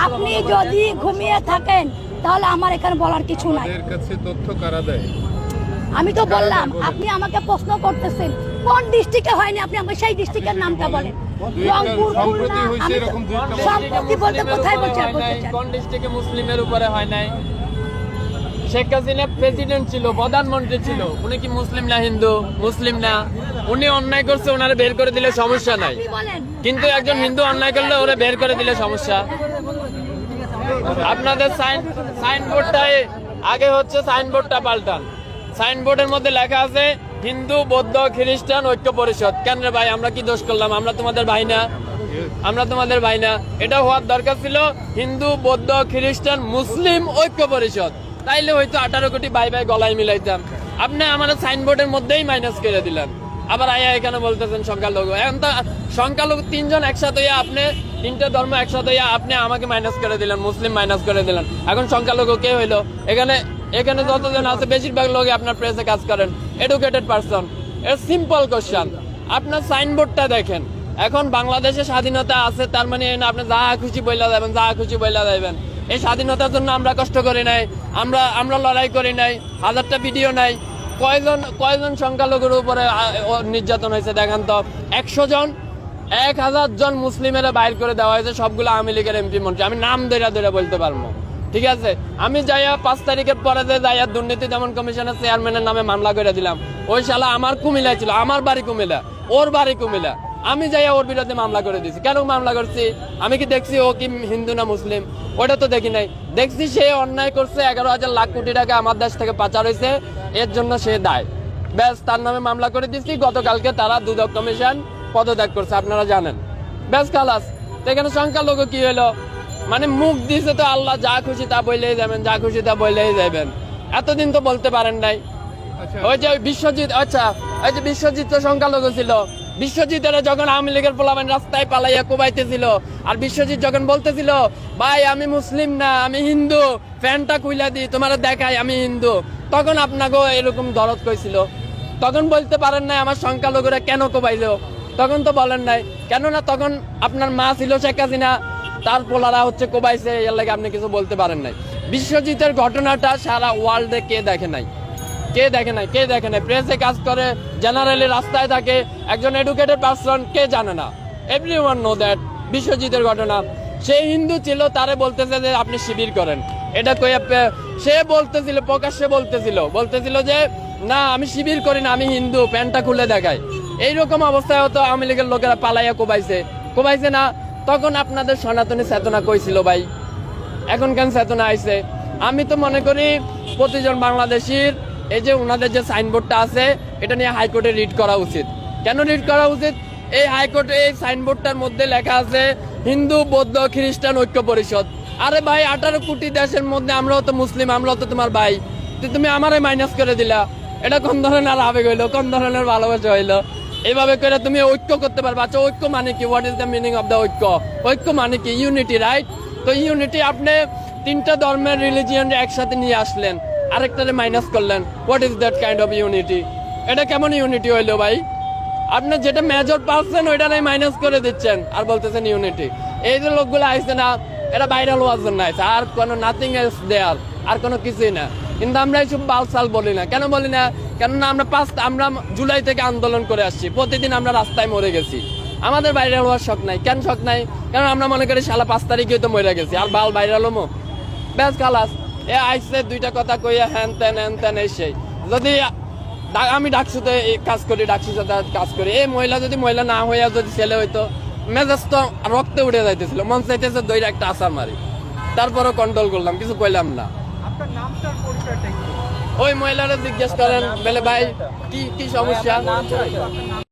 আপনি যদি ঘুমিয়ে থাকেন তাহলে আমার এখানে বলার কিছু নাই। কাছে তথ্য কারা দেয়? আমি তো বললাম আপনি আমাকে প্রশ্ন করতেছেন। কোন ডিস্ট্রিক্টে হয়নি আপনি আমাকে সেই ডিস্ট্রিক্টের নামটা বলেন? রংপুর খুলনা, আমি তো- এরকম দুইটা সম্প্রতি বলতে কোথায় বলছেন নাই, বলতে চান? কোন ডিস্ট্রিক্টে মুসলিমের উপরে হয় নাই? শেখ হাসিনা প্রেসিডেন্ট ছিল প্রধানমন্ত্রী ছিল। উনি কি মুসলিম না হিন্দু? মুসলিম না। উনি অন্যায় করছে ওনারে বের করে দিলে সমস্যা নাই। কিন্তু একজন হিন্দু অন্যায় করলে ওরা বের করে দিলে সমস্যা। আপনাদের সাইন সাইনবোর্ডটাই আগে হচ্ছে সাইনবোর্ডটা পাল্টান। সাইনবোর্ডের মধ্যে লেখা আছে, হিন্দু, বৌদ্ধ, খ্রিস্টান, ঐক্য পরিষদ। কেন ভাই, আমরা কি দোষ করলাম? আমরা তোমাদের ভাই না। আমরা তোমাদের ভাই না। এটা হওয়ার দরকার ছিল হিন্দু, বৌদ্ধ, খ্রিস্টান, মুসলিম, ঐক্য পরিষদ। তাইলে হয়তো আঠারো কোটি ভাই ভাই গলায় মিলাইতাম। আপনি আমাদের সাইনবোর্ডের মধ্যেই মাইনাস করে দিলেন। আবার আয়া এখানে বলতেছেন সংখ্যালঘু। এখন তো সংখ্যালঘু তিনজন একসাথে আপনি তিনটা ধর্ম একসাথে আপনি আমাকে মাইনাস করে দিলেন, মুসলিম মাইনাস করে দিলেন। এখন সংখ্যালঘু কে হইল? এখানে এখানে যতজন আছে, বেশিরভাগ লোকই আপনার প্রেসে কাজ করেন। এডুকেটেড পারসন এর সিম্পল কোশ্চেন আপনার সাইনবোর্ডটা দেখেন। এখন বাংলাদেশে স্বাধীনতা আছে, তার মানে আপনি যা খুশি বইলা যাবেন, যা খুশি বইলা যাবেন এই স্বাধীনতার জন্য আমরা কষ্ট করি নাই, আমরা আমরা লড়াই করি নাই, হাজারটা ভিডিও নাই। কয়জন কয়জন সংখ্যালঘুর উপরে নির্যাতন হয়েছে, দেখেন তো। একশো জন এক হাজার জন মুসলিমেরা বাইর করে দেওয়া হয়েছে, সবগুলো আওয়ামী লীগের এমপি মন্ত্রী। আমি নাম ধরে ধরে বলতে পারব। ঠিক আছে? আমি যাইয়া পাঁচ তারিখের পরে যে যাইয়া দুর্নীতি দমন কমিশনের চেয়ারম্যানের নামে মামলা করে দিলাম, ওই শালা আমার কুমিল্লায় ছিল, আমার বাড়ি কুমিল্লা, ওর বাড়ি কুমিল্লা। আমি যাইয়া ওর বিরুদ্ধে মামলা করে দিছি কেন মামলা করছি? আমি কি দেখছি ও কি হিন্দু না মুসলিম? ওটা তো দেখি নাই। দেখছি সে অন্যায় করছে, এগারো হাজার লাখ কোটি টাকা আমার দেশ থেকে পাচার হয়েছে, এর জন্য সে দায়। ব্যাস, তার নামে মামলা করে দিচ্ছি গতকালকে তারা দুদক কমিশন পদত্যাগ করছে আপনারা জানেন। ব্যাস খালাস তো এখানে সংখ্যালঘু কি হলো? মানে মুখ দিছে তো আল্লাহ যা খুশি তা বললেই যাবেন যা খুশি তা বললেই যাবেন। এতদিন তো বলতে পারেন নাই। আচ্ছা। ওই যে বিশ্বজিৎ আচ্ছা ওই যে বিশ্বজিৎ তো সংখ্যালঘু ছিল। বিশ্বজিতের যখন আওয়ামী লীগের পোলাবেন রাস্তায় পালাইয়া কোবাইতেছিল আর বিশ্বজিৎ যখন বলতেছিল ভাই আমি মুসলিম না আমি হিন্দু ফ্যানটা কুইলা দিই তোমার দেখাই আমি হিন্দু। তখন আপনাকেও এরকম দরদ কইছিল। তখন বলতে পারেন নাই আমার সংখ্যালঘুরা কেন কোবাইলো? তখন তো বলেন নাই। কেননা তখন আপনার মা ছিল শেখ হাসিনা, তার পোলারা হচ্ছে কোবাইছে এর লাগে আপনি কিছু বলতে পারেন নাই। বিশ্বজিতের ঘটনাটা সারা ওয়ার্ল্ডে কে দেখে নাই? কে দেখে নাই? কে দেখে নাই? প্রেসে কাজ করে, জেনারেলি রাস্তায় থাকে, একজন এডুকেটেড পার্সন, কে জানে না। এভরি ওয়ান নো দ্যাট বিশ্বজিতের ঘটনা। সে হিন্দু ছিল, তারে বলতেছে যে আপনি শিবির করেন। এটা কই সে বলতেছিল, প্রকাশ্যে বলতেছিল। বলতেছিল যে, না, আমি শিবির করি না, আমি হিন্দু, প্যান্টটা খুলে দেখাই। এইরকম অবস্থায় হতো আওয়ামী লীগের লোকেরা পালাইয়া কোবাইছে। কোবাইছে না, তখন আপনাদের সনাতনী চেতনা কইছিল ভাই। এখন কেন চেতনা আইছে? আমি তো মনে করি প্রতিজন বাংলাদেশির এই যে ওনাদের যে সাইনবোর্ডটা আছে, এটা নিয়ে হাইকোর্টে রিড করা উচিত। কেন রিড করা উচিত? এই হাইকোর্টে এই সাইনবোর্ডটার মধ্যে লেখা আছে, হিন্দু, বৌদ্ধ, খ্রিস্টান, ঐক্য পরিষদ। আরে ভাই, আঠারো কোটি দেশের মধ্যে আমরাও তো মুসলিম, আমরাও তো তোমার ভাই। তুমি আমারে মাইনাস করে দিলা। এটা কোন ধরনের আবেগ হইল? কোন ধরনের ভালোবাসা হইল? এইভাবে করে তুমি ঐক্য করতে পারবে। আচ্ছা ঐক্য মানে কি? What is the meaning of the ঐক্য? ঐক্য মানে কি? ইউনিটি রাইট তো ইউনিটি আপনি তিনটা ধর্মের রিলিজিয়ন একসাথে নিয়ে আসলেন, আরেকটারে মাইনাস করলেন। What is that kind of unity এটা কেমন ইউনিটি হইল ভাই? আপনি যেটা মেজর পাচ্ছেন ওইটারে মাইনাস করে দিচ্ছেন আর বলতেছেন ইউনিটি এই যে লোকগুলো আইছে না এটা ভাইরাল হওয়ার জন্য আইছে। আর কোনো নাথিং এলস দেয়ার আর কোনো কিছুই না। কিন্তু আমরা এইসব বালসাল বলি না। কেন বলি না? কেননা আমরা পাঁচ আমরা জুলাই থেকে আন্দোলন করে আসছি। প্রতিদিন আমরা রাস্তায় মরে গেছি। আমাদের ভাইরাল হওয়ার শখ নাই। কেন শখ নাই? কারণ আমরা মনে করি সালা পাঁচ তারিখে তো মরে গেছি। আর বাল ভাইরাল হমো ব্যাস খালাস। এ আইসে দুইটা কথা কইয়া হ্যান তেন হ্যান তেন এই সেই। যদি আমি ডাকসুতে কাজ করি ডাকসুতে কাজ করি। এই মহিলা যদি মহিলা না হইয়া যদি ছেলে হইতো, মেজাজ তো রক্তে উঠে যাইতেছিল। মন চাইতেছে দইরা একটা আশা মারি। তারপরও কন্ট্রোল করলাম, কিছু কইলাম না। ওই মহিলারা জিজ্ঞেস করেন বলে ভাই কি কি সমস্যা?